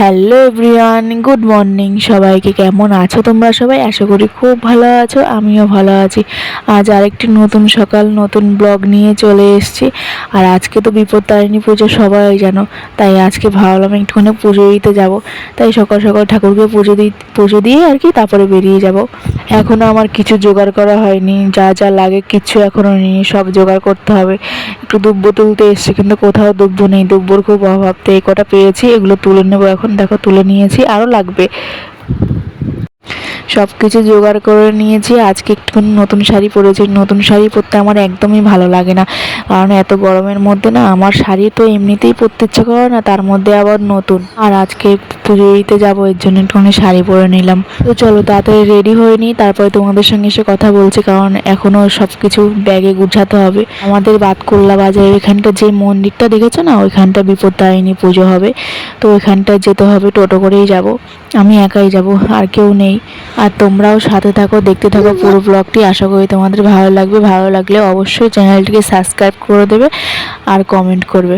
Hello everyone, good morning. সবাইকে কেমন আছো তোমরা সবাই? আশা করি খুব ভালো আছো, আমিও ভালো আছি। আজ আরেকটি নতুন সকাল, নতুন ব্লগ নিয়ে চলে এসেছি। আর আজকে তো বিপত্তারিণী পুজো সবাই জানো, তাই আজকে ভাবলাম একটুখানি পুজো দিতে যাব। তাই সকাল সকাল ঠাকুরকে পুজো দিই পুজো দিয়ে আর কি তারপরে বেরিয়ে যাব। এখনও আমার কিছু জোগাড় করা হয়নি, যা যা লাগে কিচ্ছু এখনও নেই, সব জোগাড় করতে হবে। একটু দুব্ব তুলতে এসছি, কিন্তু কোথাও দুব্ব নেই। দুব্বর খুব অভাব, তো এই কটা পেয়েছি, এগুলো তুলে নেব এখন। দেখো তুলে নিয়েছি আরও লাগবে। সব কিছু জোগাড় করে নিয়েছি। আজকে একটুখানি নতুন শাড়ি পরেছি। নতুন শাড়ি পরতে আমার একদমই ভালো লাগে না। কারণ এত গরমের মধ্যে না, আমার শাড়ি তো এমনিতেই পরতে ইচ্ছে করে না, তার মধ্যে আবার নতুন। আর আজকে পুজো দিতে যাব, এর জন্য একটুখানি শাড়ি পরে নিলাম। তো চলো তাড়াতাড়ি রেডি হয়ে নিই, তারপরে তোমাদের সঙ্গে এসে কথা বলছি, কারণ এখনও সব কিছু ব্যাগে গুছাতে হবে। আমাদের বাতকুল্লা বাজারে এখানটা যে মন্দিরটা দেখেছ না, ওইখানটা বিপত্তারিণী পুজো হবে। তো ওইখানটা যেতে হবে, টোটো করেই যাব। আমি একাই যাব, আর কেউ নেই। আর তোমরাও সাথে থাকো, দেখতে থাকো পুরো ব্লগটি আশা করি তোমাদের ভালো লাগবে। ভালো লাগলে অবশ্যই চ্যানেলটিকে সাবস্ক্রাইব করে দেবে আর কমেন্ট করবে।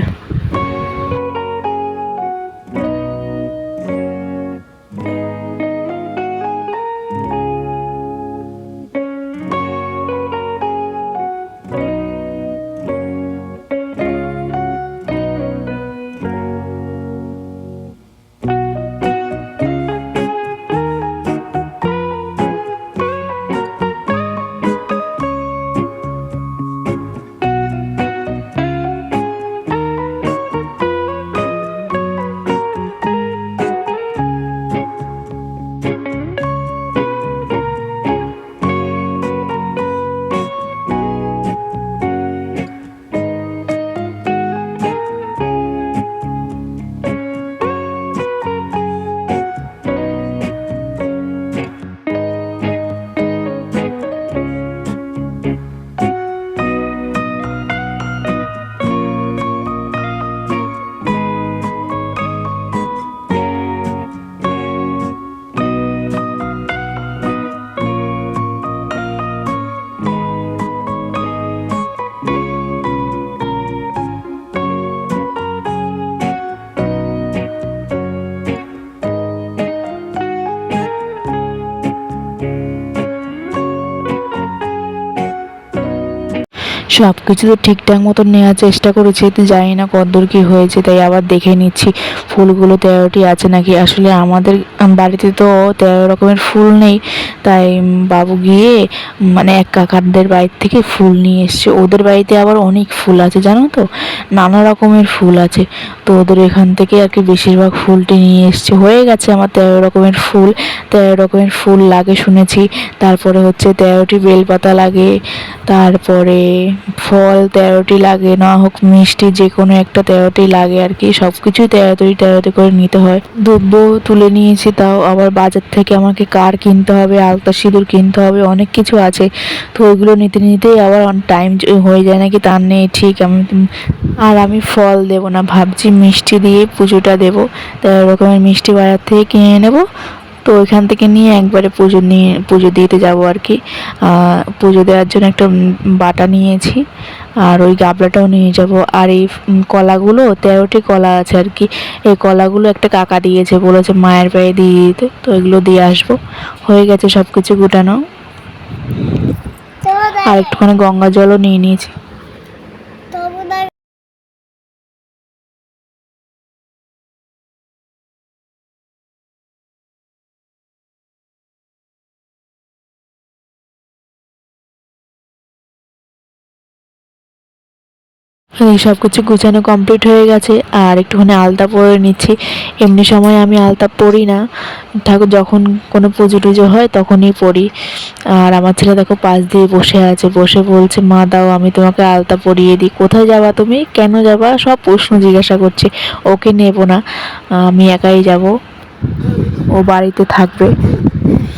সব কিছু তো ঠিকঠাক মতো নেওয়ার চেষ্টা করেছি তো জানি না কতদূর কী হয়েছে, তাই আবার দেখে নিচ্ছি। ফুলগুলো তেরোটি আছে নাকি? আসলে আমাদের বাড়িতে তো তেরো রকমের ফুল নেই, তাই বাবু গিয়ে মানে এক কাকারদের বাড়ির থেকে ফুল নিয়ে এসছে। ওদের বাড়িতে আবার অনেক ফুল আছে, জানো তো? নানা রকমের ফুল আছে। তো ওদের এখান থেকে আর কি বেশিরভাগ ফুলটি নিয়ে এসছে। হয়ে গেছে আমার তেরো রকমের ফুল। তেরো রকমের ফুল লাগে শুনেছি। তারপরে হচ্ছে তেরোটি বেলপাতা লাগে। তারপরে ফল তেরোটি লাগে, না হোক মিষ্টি যে কোনো একটা তেরোটি লাগে আর কি সব কিছুই তেরোটি তেরোটি করে নিতে হয়। দ্রব্য তুলে নিয়েছি তাও, আবার বাজার থেকে আমাকে কার কিনতে হবে, আলতা সিঁদুর কিনতে হবে, অনেক কিছু আছে। তো ওইগুলো নিতে নিতেই আবার টাইম হয়ে যায় নাকি তার নেই, ঠিক আমি আর আমি ফল দেব না, ভাবছি মিষ্টি দিয়ে পুজোটা দেবো। তেরো রকমের মিষ্টি বাজার থেকে কিনে নেব তো ওইখান থেকে নিয়ে একবারে পুজো নিয়ে পুজো দিতে যাব আর কি। পুজো দেওয়ার জন্য একটা বাটা নিয়েছি আর ওই গাবলাটাও নিয়ে যাব। আর এই কলাগুলো তেরোটি কলা আছে আর কি। এই কলাগুলো একটা কাকা দিয়েছে বলেছে মায়ের পায়ে দিয়ে দিতে। তো এগুলো দিয়ে আসব। হয়ে গেছে সব কিছু গুটানো আর একটুখানি গঙ্গা জলও নিয়ে নিয়েছি। সব কিছু গুছানো কমপ্লিট হয়ে গেছে, আর একটুখানি আলতা পরে নিচ্ছি। এমনি সময় আমি আলতা পরি না। ঠাকুর, যখন কোনো পুজো টুজো হয় তখনই পরি। আর আমার ছেলে দেখো পাশ দিয়ে বসে আছে, বসে বলছে, মা, দাও, আমি তোমাকে আলতা পরিয়ে দিই। কোথায় যাবা তুমি? কেন যাবা? সব প্রশ্ন জিজ্ঞাসা করছে। ওকে নেব না, আমি একাই যাব। ও বাড়িতে থাকবে।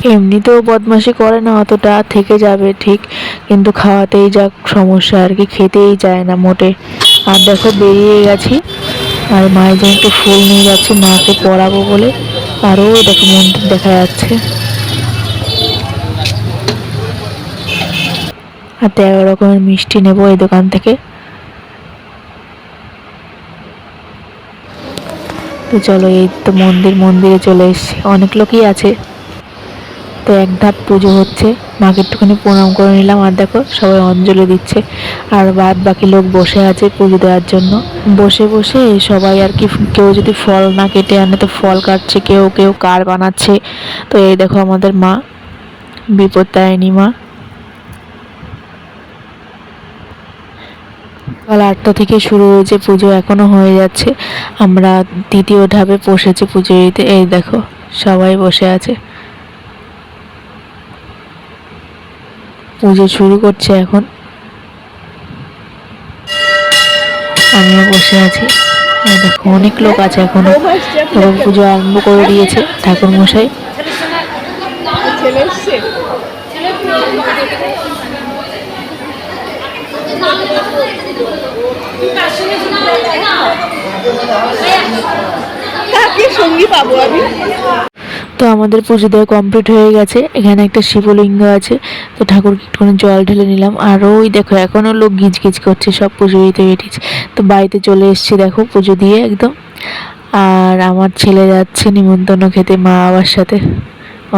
এমনিতেও বদমাশি করে না, অতটা থেকে যাবে ঠিক। কিন্তু খাওয়াতেই যা সমস্যা আর কি, খেতেই যায় না মোটে। আর দেখো, বেরিয়ে গেছি। আর মায়ের জন্য একটু ফুল নিয়ে যাচ্ছি, মাকে পরাবো বলে। আরও দেখো মন্দির দেখা যাচ্ছে। আর তেরো রকমের মিষ্টি নেব এই দোকান থেকে। তো চলো, এই তো মন্দির, মন্দিরে চলে এসেছি। অনেক লোকই আছে। তো এক ধাপ পুজো হচ্ছে। মাকে একটুখানি প্রণাম করে নিলাম। আর দেখো, সবাই অঞ্জলি দিচ্ছে। আর বাদ বাকি লোক বসে আছে পুজো দেওয়ার জন্য। বসে বসে সবাই আর কি, কেউ যদি ফল না কেটে আনে, তো ফল কাটছে, কেউ কেউ কার বানাচ্ছে। তো এই দেখো আমাদের মা বিপত্তায়নী মা। সকাল আটটা থেকে শুরু হয়েছে পুজো, এখনও হয়ে যাচ্ছে। আমরা দ্বিতীয় ধাপে বসেছি পুজো এই দেখো, সবাই বসে আছে। পুজো শুরু করছে এখন। আমিও বসে আছি। দেখো, অনেক লোক আছে এখনও। এবং পুজো আরম্ভ করে দিয়েছে ঠাকুর মশাই। সঙ্গী পাবো আমি? তো আমাদের পুজো দেওয়া কমপ্লিট হয়ে গেছে। এখানে একটা শিবলিঙ্গ আছে। তো ঠাকুরকে একটুখানি জল ঢেলে নিলাম। আর ওই দেখো, এখনও লোক গিজ গিজ করছে, সব পুজো দিতে বেরিয়েছে। তো বাড়িতে চলে এসছি দেখো পুজো দিয়ে একদম। আর আমার ছেলে যাচ্ছে নিমন্ত্রণ খেতে মা বাবার সাথে।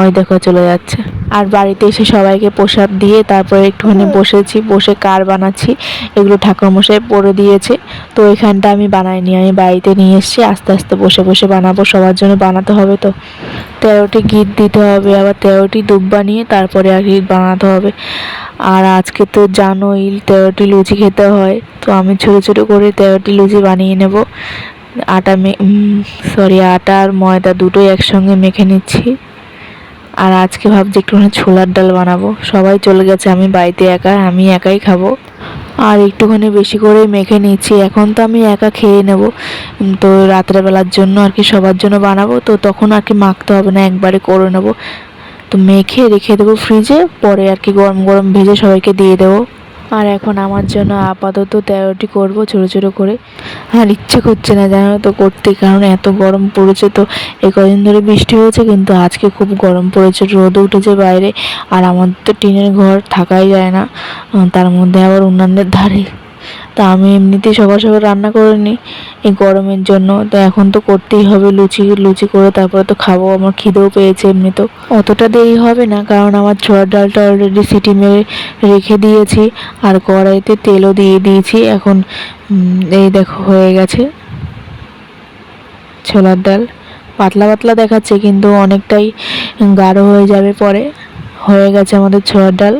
ওই দেখো চলে যাচ্ছে। আর বাড়িতে এসে সবাইকে প্রসাদ দিয়ে তারপরে একটুখানি বসেছি, বসে কার বানাচ্ছি, এগুলো ঠাকুরমশাই পরে দিয়েছে। তো এখানটা আমি বানাইনি, আমি বাড়িতে নিয়ে এসেছি, আস্তে আস্তে বসে বসে বানাবো, সবার জন্য বানাতে হবে তো। তেরোটি গীত দিতে হবে, আবার তেরোটি দুধ বানিয়ে তারপরে আর গীত বানাতে হবে। আর আজকে তো জানোই তেরোটি লুচি খেতে হয়, তো আমি ছোটো ছোটো করে তেরোটি লুচি বানিয়ে নেব। আটা মে সরি আটা আর ময়দা দুটোই একসঙ্গে মেখে নিচ্ছি। আর আজকে ভাবছি একটুখানি ছোলার ডাল বানাবো। সবাই চলে গেছে, আমি বাড়িতে একা, আমি একাই খাব। আর একটুখানি বেশি করে মেখে নিচ্ছি। এখন তো আমি একা খেয়ে নেব। তো রাত্রেবেলার জন্য আর কি সবার জন্য বানাবো। তো তখন আর কি মাখতে হবে না, একবারে করে নেব। তো মেখে রেখে দেবো ফ্রিজে পরে আর কি গরম গরম ভেজে সবাইকে দিয়ে দেবো। আর এখন আমার জন্য আপাতত তেরোটি করব, ছোটো ছোটো করে। আর ইচ্ছে করছে না জানো তো করতে কারণ এত গরম পড়েছে তো। এ কদিন ধরে বৃষ্টি হয়েছে, কিন্তু আজকে খুব গরম পড়েছে রোদ উঠেছে বাইরে। আর আমাদের তো টিনের ঘর থাকাই যায় না তার মধ্যে আবার অন্যান্যের ধারে। তা আমি এমনিতেই সকাল সকাল রান্না করে নিই এই গরমের জন্য। তো এখন তো করতেই হবে লুচি লুচি করে তারপরে তো খাব, আমার খিদেও পেয়েছে এমনি তো। অতটা দেরি হবে না, কারণ আমার ছোয়ার ডালটা অলরেডি সিটি মেরে রেখে দিয়েছি আর কড়াইতে তেলও দিয়ে দিয়েছি। এখন এই দেখো হয়ে গেছে ছোলার ডাল। পাতলা পাতলা দেখাচ্ছে, কিন্তু অনেকটাই গাঢ় হয়ে যাবে পরে। হয়ে গেছে আমাদের ছোলার ডাল।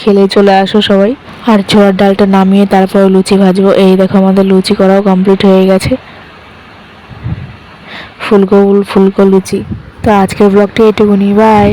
খেলে চলে আসো সবাই। আর ছোয়ার ডালটা নামিয়ে তারপরে লুচি ভাজবো। এই দেখো আমাদের লুচি করাও কমপ্লিট হয়ে গেছে। ফুলকো ফুলকো লুচি। তো আজকের ব্লগটি এটুকুনি। বাই।